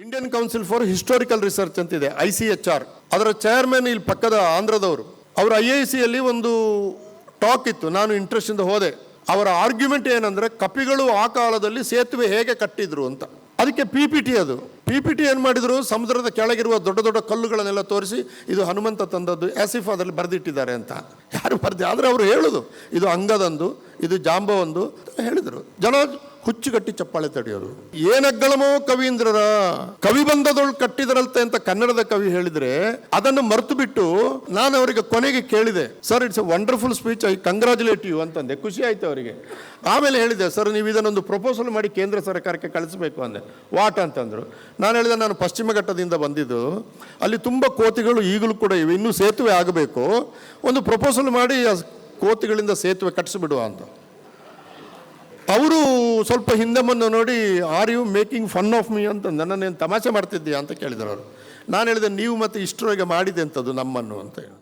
Indian council for historical research ಅಂತಿದೆ I C H R ಅದರ chairman ಇಲ್ಲಿ ಪಕ್ಕದ ಆಂಧ್ರದವರು. ಅವರು ಐ ಐ ಸಿಯಲ್ಲಿ ಒಂದು ಟಾಕ್ ಇತ್ತು, ನಾನು ಇಂಟ್ರೆಸ್ಟ್ ಇಂದ ಹೋದೆ. ಅವರ ಆರ್ಗ್ಯುಮೆಂಟ್ ಏನಂದ್ರೆ, ಕಪಿಗಳು ಆ ಕಾಲದಲ್ಲಿ ಸೇತುವೆ ಹೇಗೆ ಕಟ್ಟಿದ್ರು ಅಂತ. ಅದಕ್ಕೆ ಪಿ ಪಿ ಟಿ ಅದು. ಪಿ ಪಿ ಟಿ ಏನು ಮಾಡಿದ್ರು, ಸಮುದ್ರದ ಕೆಳಗಿರುವ ದೊಡ್ಡ ದೊಡ್ಡ ಕಲ್ಲುಗಳನ್ನೆಲ್ಲ ತೋರಿಸಿ, ಇದು ಹನುಮಂತ ತಂದದ್ದು ಆಸಿಫ್ ಅದರಲ್ಲಿ ಬರೆದಿಟ್ಟಿದ್ದಾರೆ ಅಂತ. ಯಾರು ಬರ್ದಿ ಆದರೆ ಅವರು ಹೇಳುದು, ಇದು ಅಂಗದಂದು, ಇದು ಜಾಂಬವಂದು ಹೇಳಿದರು. ಜನ ಹುಚ್ಚುಗಟ್ಟಿ ಚಪ್ಪಾಳೆ ತಡೆಯೋದು. ಏನಗ್ಗಳಮೋ ಕವೀಂದ್ರರ, ಕವಿ ಬಂದದೊಳು ಕಟ್ಟಿದರಂತೆ ಅಂತ ಕನ್ನಡದ ಕವಿ ಹೇಳಿದ್ರೆ ಅದನ್ನು ಮರೆತು ಬಿಟ್ಟು ನಾನು ಅವರಿಗೆ ಕೊನೆಗೆ ಕೇಳಿದೆ, sir it's a wonderful speech I congratulate you ಅಂತಂದೆ. ಖುಷಿ ಆಯ್ತು ಅವರಿಗೆ. ಆಮೇಲೆ ಹೇಳಿದೆ, ಸರ್, ನೀವು ಇದನ್ನೊಂದು ಪ್ರಪೋಸಲ್ ಮಾಡಿ ಕೇಂದ್ರ ಸರ್ಕಾರಕ್ಕೆ ಕಳಿಸಬೇಕು ಅಂದೆ. ವಾಟ್? ಅಂತಂದ್ರು. ನಾನು ಹೇಳಿದೆ, ನಾನು ಪಶ್ಚಿಮ ಘಟ್ಟದಿಂದ ಬಂದಿದ್ದು. ಅಲ್ಲಿ ತುಂಬ ಕೋತಿಗಳು ಈಗಲೂ ಕೂಡ ಇವೆ. ಇನ್ನೂ ಸೇತುವೆ ಆಗಬೇಕು. ಒಂದು ಪ್ರಪೋಸಲ್ ಮಾಡಿ ಕೋತಿಗಳಿಂದ ಸೇತುವೆ ಕಟ್ಟಿಸ್ಬಿಡುವ ಅಂತ. ಸ್ವಲ್ಪ ಹಿಂದೆ ಮುಂದೆ ನೋಡಿ are you making fun of me ಅಂತ ನನ್ನನ್ನೇನು ತಮಾಷೆ ಮಾಡ್ತಿದ್ದೀಯಾ ಅಂತ ಕೇಳಿದರು ಅವರು. ನಾನು ಹೇಳಿದೆ, ನೀವು ಮತ್ತೆ ಇಷ್ಟರೊಳಗೆ ಮಾಡಿದೆ ಅಂತದ್ದು ನಮ್ಮನ್ನು ಅಂತ ಹೇಳಿ.